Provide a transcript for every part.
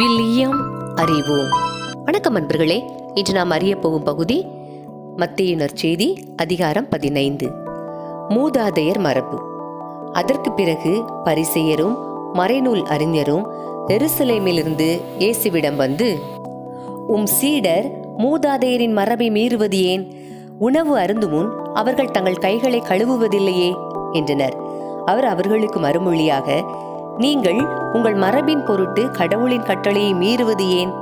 William அறிவோம். வணக்கம் அன்பர்களே இன்று நாம் அறிய போகும் பகுதி மத்தியினர் செய்தி அதிகாரம் பதினைந்து. மூதாதையர் மரபு. அதற்கு பிறகு பரிசெயரும் மறைநூல் அறிஞரும் எருசலேமிலிருந்து இயேசுவிடம் வந்து உம் சீடர் மூதாதையரின் மரபை மீறுவது ஏன்? உணவு அருந்து முன் அவர்கள் தங்கள் கைகளை கழுவுவதில்லையே என்றனர். அவர் அவர்களுக்கு மறுமொழியாக நீங்கள் உங்கள் மரபின் பொருட்டு கடவுளின் கட்டளையை மீறுவது ஏன்?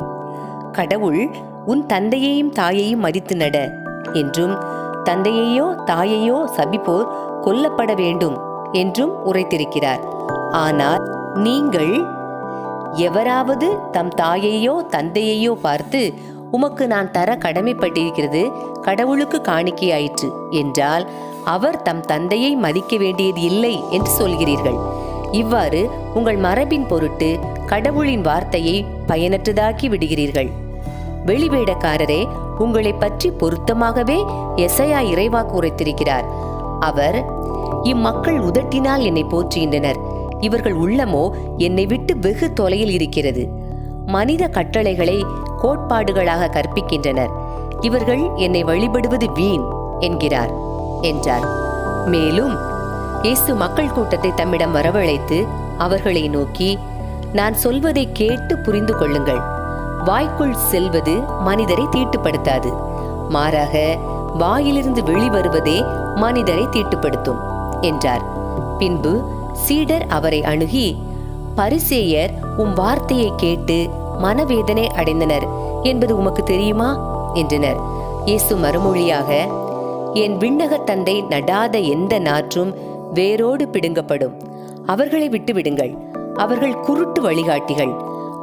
கடவுள் உன் தந்தையையும் தாயையும் மதித்து நட என்றும் தந்தையையோ தாயையோ சபிப்போர் கொல்லப்பட வேண்டும் என்றும் உரைத்திருக்கிறார். ஆனால் நீங்கள் எவராவது தம் தாயையோ தந்தையையோ பார்த்து உமக்கு நான் தர கடமைப்பட்டிருக்கிறது கடவுளுக்கு காணிக்கையாயிற்று என்றால் அவர் தம் தந்தையை மதிக்க வேண்டியது இல்லை என்று சொல்கிறீர்கள். இவ்வாறு உங்கள் மரபின் பொருட்டு கடவுளின் வார்த்தையை பயனற்றதாக்கி விடுகிறீர்கள். வெளிவேடக்காரரே உங்களை பற்றி பொருத்தமாகவே எசையா இறைவாக்கு உரைத்திருக்கிறார். அவர் இம்மக்கள் உதட்டினால் என்னை போற்றுகின்றனர். இவர்கள் உள்ளமோ என்னை விட்டு வெகு தொலையில் இருக்கிறது. மனித கட்டளைகளை கோட்பாடுகளாக கற்பிக்கின்றனர். இவர்கள் என்னை வழிபடுவது வீண் என்கிறார் என்றார். மேலும் இயேசு மக்கள் கூட்டத்தை தம்மிடம் வரவழைத்து அவர்களை நோக்கி நான் சொல்வதை கேட்டு புரிந்து கொள்ளுங்கள். வாய்க்குள் செல்வது மனிதரை தீட்டுப்படுத்தாது. மாறாக வாயிலிருந்து வெளிவருவதே மனிதரை தீட்டுப்படுத்தும் என்றார். பின்பு சீடர் அவரை அணுகி பரிசேயர் உம் வார்த்தையை கேட்டு மனவேதனை அடைந்தனர். என்பது உமக்கு தெரியுமா? என்றனர். இயேசு மறுமொழியாக என் விண்ணக தந்தை நடாத எந்த நாற்றும் வேரோடு பிடுங்கப்படும். அவர்களை விட்டு விடுங்கள் அவர்கள் குருட்டு வழிகாட்டிகள்.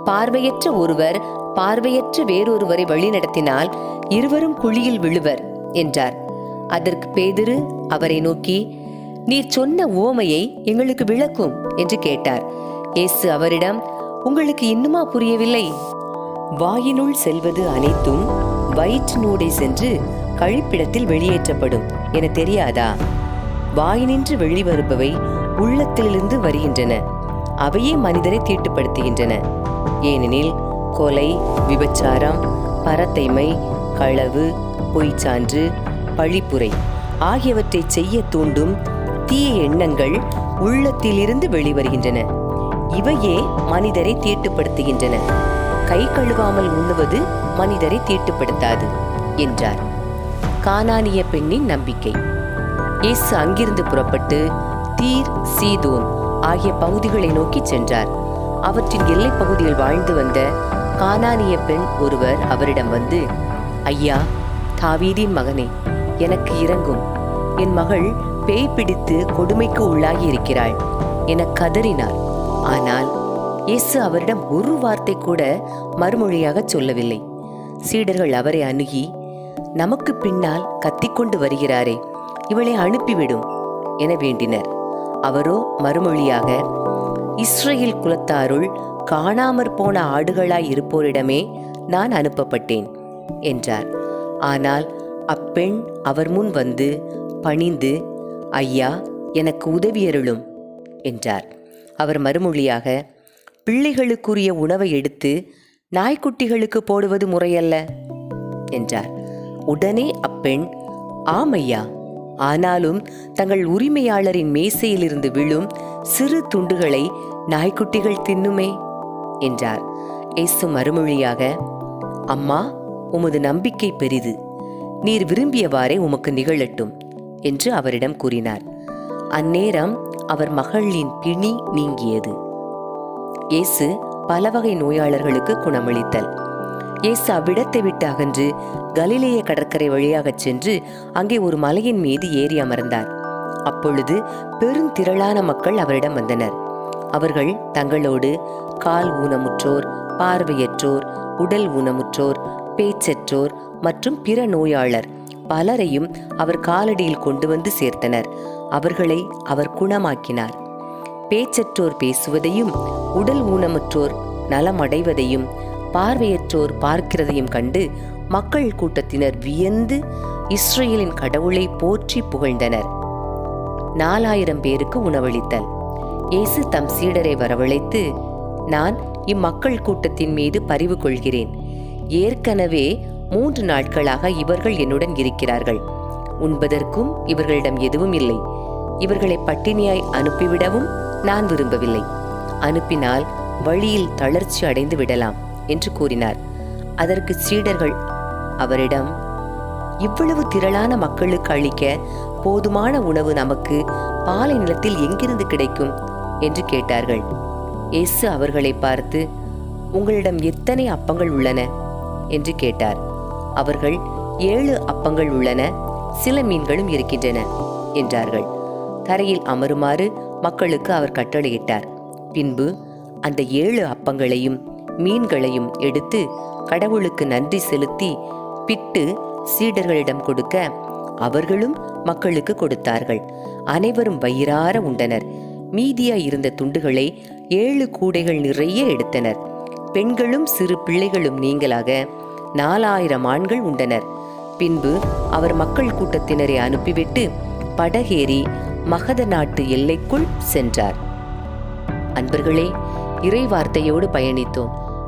பார்வையற்ற ஒருவர் பார்வையற்ற வேறொருவரை வழிநடத்தினால் இருவரும் குழியில் விழுவர் என்றார். அதற்கு பேதுரு அவரை நோக்கி நீர் சொன்ன உவமையை எங்களுக்கு விளக்கும் என்று கேட்டார். இயேசு அவரிடம் உங்களுக்கு இன்னுமா புரியவில்லை? வாயினுள் செல்வது அனைத்தும் வயிற்றினூடே சென்று கழிப்பிடத்தில் வெளியேற்றப்படும் என தெரியாதா? வாயினின்று வெளிவருபவை உள்ளத்திலிருந்து வருகின்றன. அவையே மனிதரை தீட்டுப்படுத்துகின்றன. ஏனெனில் கொலை விபச்சாரம் பரத்தைமை களவு பொய்ச்சான்று பழிப்புரை ஆகியவற்றை செய்ய தூண்டும் தீய எண்ணங்கள் உள்ளத்திலிருந்து வெளிவருகின்றன. இவையே மனிதரை தீட்டுப்படுத்துகின்றன. கை கழுவாமல் உண்ணுவது மனிதரை தீட்டுப்படுத்தாது என்றார். கானானிய பெண்ணின் நம்பிக்கை. இயேசு அங்கிருந்து புறப்பட்டு தீர் சீதோன் ஆகிய பகுதிகளை நோக்கி சென்றார். அவற்றின் எல்லைப் பகுதியில் வாழ்ந்து வந்த கானானிய பெண் ஒருவர் அவரிடம் வந்து ஐயா தாவீதின் மகனே எனக்கு இறங்கும் என் மகள் பேய் பிடித்து கொடுமைக்கு உள்ளாகி இருக்கிறாள் என கதறினார். ஆனால் இயேசு அவரிடம் ஒரு வார்த்தை கூட மறுமொழியாக சொல்லவில்லை. சீடர்கள் அவரை அணுகி நமக்கு பின்னால் கத்திக்கொண்டு வருகிறாரே இவளை அனுப்பிவிடும் என வேண்டினர். அவரோ மறுமொழியாக இஸ்ரேல் குலத்தாருள் காணாமற் போன ஆடுகளாய் இருப்போரிடமே நான் அனுப்பப்பட்டேன் என்றார். ஆனால் அப்பெண் அவர் முன் வந்து பணிந்து ஐயா எனக்கு உதவியருளும் என்றார். அவர் மறுமொழியாக பிள்ளைகளுக்குரிய உணவை எடுத்து நாய்க்குட்டிகளுக்கு போடுவது முறையல்ல என்றார். உடனே அப்பெண் ஆமையா ஆனாலும் தங்கள் உரிமையாளரின் மேசையிலிருந்து விழும் சிறு துண்டுகளை நாய்க்குட்டிகள் தின்னுமே என்றார். இயேசு மறுமொழியாக அம்மா உமது நம்பிக்கை பெரிது. நீர் விரும்பியவாறே உமக்கு நிகழட்டும் என்று அவரிடம் கூறினார். அந்நேரம் அவர் மகளின் பிணி நீங்கியது. இயேசு பல வகை நோயாளர்களுக்கு குணமளித்தல். இயேசு அவ்விடத்தை விட்டு அகன்று கலிலேய கடற்கரை வழியாகச் சென்று அங்கே ஒரு மலையின் மீது ஏறி அமர்ந்தார். அப்பொழுது பெருந்திரளான மக்கள் அவரிடம் வந்தனர். அவர்கள் தங்களோடு கால் ஊனமுற்றோர் பார்வையற்றோர் உடல் ஊனமுற்றோர் பேச்சற்றோர் மற்றும் பிற நோயாளர் பலரையும் அவர் காலடியில் கொண்டு வந்து சேர்த்தனர். அவர்களை அவர் குணமாக்கினார். பேச்சற்றோர் பேசுவதையும் உடல் ஊனமுற்றோர் நலமடைவதையும் பார்வையற்றோர் பார்க்கிறதையும் கண்டு மக்கள் கூட்டத்தினர் வியந்து இஸ்ரேலின் கடவுளை போற்றி புகழ்ந்தனர். நாலாயிரம் பேருக்கு உணவளித்தல். இயேசு தம் சீடரை வரவழைத்து நான் இம்மக்கள் கூட்டத்தின் மீது பரிவு கொள்கிறேன். ஏற்கனவே மூன்று நாட்களாக இவர்கள் என்னுடன் இருக்கிறார்கள். உண்பதற்கும் இவர்களிடம் எதுவும் இல்லை. இவர்களை பட்டினியாய் அனுப்பிவிடவும் நான் விரும்பவில்லை. அனுப்பினால் வழியில் தளர்ச்சி அடைந்து விடலாம். என்று கூறினார். அதற்கு சீடர்கள் அவரிடம் இவ்வளவு திரளான மக்களுக்கு அளிக்க போதுமான உணவு நமக்கு பாலை நிலத்தில் எங்கிருந்து கிடைக்கும்? என்று கேட்டார்கள். இயேசு அவர்களை பார்த்து உங்களிடம் எத்தனை அப்பங்கள் உள்ளன? என்று கேட்டார். அவர்கள் ஏழு அப்பங்கள் உள்ளன சில மீன்களும் இருக்கின்றன என்றார்கள். தரையில் அமருமாறு மக்களுக்கு அவர் கட்டளையிட்டார். பின்பு அந்த ஏழு அப்பங்களையும் மீன்களையும் எடுத்து கடவுளுக்கு நன்றி செலுத்தி பிட்டு சீடர்களிடம் கொடுக்க அவர்களும் மக்களுக்கு கொடுத்தார்கள். அனைவரும் வயிறார உண்டனர். மீதியாய் இருந்த துண்டுகளை ஏழு கூடைகள் நிறைய எடுத்தனர். பெண்களும் சிறு பிள்ளைகளும் நீங்களாக நாலாயிரம் ஆண்கள் உண்டனர். பின்பு அவர் மக்கள் கூட்டத்தினரை அனுப்பிவிட்டு படகேறி மகத நாட்டு எல்லைக்குள் சென்றார். அன்பர்களே இறை வார்த்தையோடு பயணித்தோம்.